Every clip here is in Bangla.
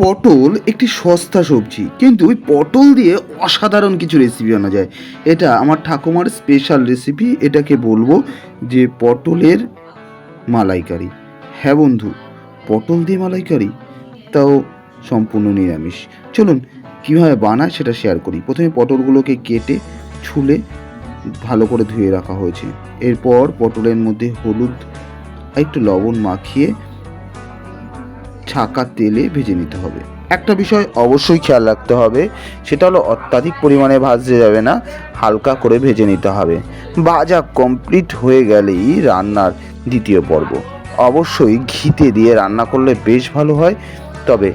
পটল একটি সস্তা সবজি, কিন্তু ওই পটল দিয়ে অসাধারণ কিছু রেসিপি আনা যায়। এটা আমার ঠাকুমার স্পেশাল রেসিপি এটাকে বলব যে পটলের মালাইকারি। হ্যাঁ বন্ধু, পটল দিয়ে মালাইকারি? তাও সম্পূর্ণ নিরামিষ। চলুন, কীভাবে বানায় সেটা শেয়ার করি। প্রথমে পটলগুলোকে কেটে, ছুলে ভালো করে ধুয়ে রাখা হয়েছে। এরপর পটলের মধ্যে হলুদ, একটু লবণ মাখিয়ে ছাকা তেলে ভেজে নিতে হবে। একটা বিষয় অবশ্যই খেয়াল রাখতে হবে, সেটা হলো অত্যাধিক পরিমাণে ভাজতে যাবে না, হালকা করে ভেজে নিতে হবে। ভাজা কমপ্লিট হয়ে গেলেই রান্নার দ্বিতীয় পর্ব। অবশ্যই ঘিতে দিয়ে রান্না করলে বেশ ভালো হয়, তবে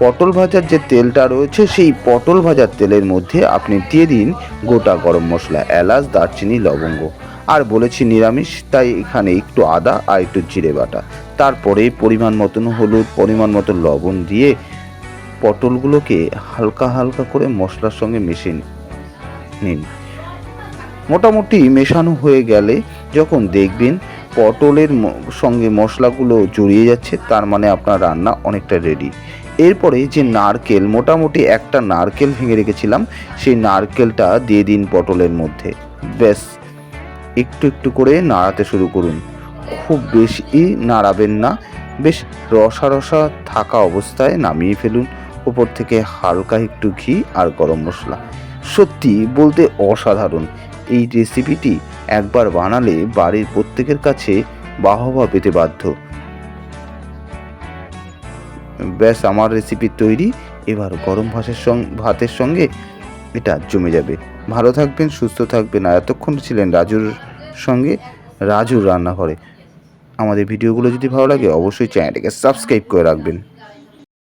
পটল ভাজার যে তেলটা রয়েছে, সেই পটল ভাজার তেলের মধ্যে আপনি দিয়ে দিন গোটা গরম মশলা, এলাচ, দারচিনি, লবঙ্গ। আর বলেছি নিরামিষ, তাই এখানে একটু আদা আর একটু জিরে বাটা। তারপরে পরিমাণ মতন হলুদ, পরিমাণ মতন লবণ দিয়ে পটলগুলোকে হালকা হালকা করে মশলার সঙ্গে মিশিয়ে নিন। মোটামুটি মেশানো হয়ে গেলে যখন দেখবেন পটলের সঙ্গে মশলাগুলো জড়িয়ে যাচ্ছে, তার মানে আপনার রান্না অনেকটা রেডি এরপরে যে নারকেল, মোটামুটি একটা নারকেল ভেঙে রেখেছিলাম, সেই নারকেলটা দিয়ে দিন পটলের মধ্যে। ব্যাস, একটু একটু করে নাড়াতে শুরু করুন। খুব বেশি নাড়াবেন না। বেশ রসা রসা থাকা অবস্থায় নামিয়ে ফেলুন। উপর থেকে হালকা একটু ঘি আর গরম মশলা। সত্যি বলতে অসাধারণ। এই রেসিপিটি একবার বানালে বাড়ির প্রত্যেকের কাছে বাহবা পেতে বাধ্য। ব্যাস, আমার রেসিপি তৈরি। এবার গরম ভাতের সঙ্গে ভাতের সঙ্গে এটা জমে যাবে। ভালো থাকবেন, সুস্থ থাকবেন। আর এতক্ষণ ছিলেন রাজুর সঙ্গে রাজুর রান্নাঘরে। আমাদের ভিডিওগুলো যদি ভালো লাগে অবশ্যই চ্যানেলটাকে সাবস্ক্রাইব করে রাখবেন।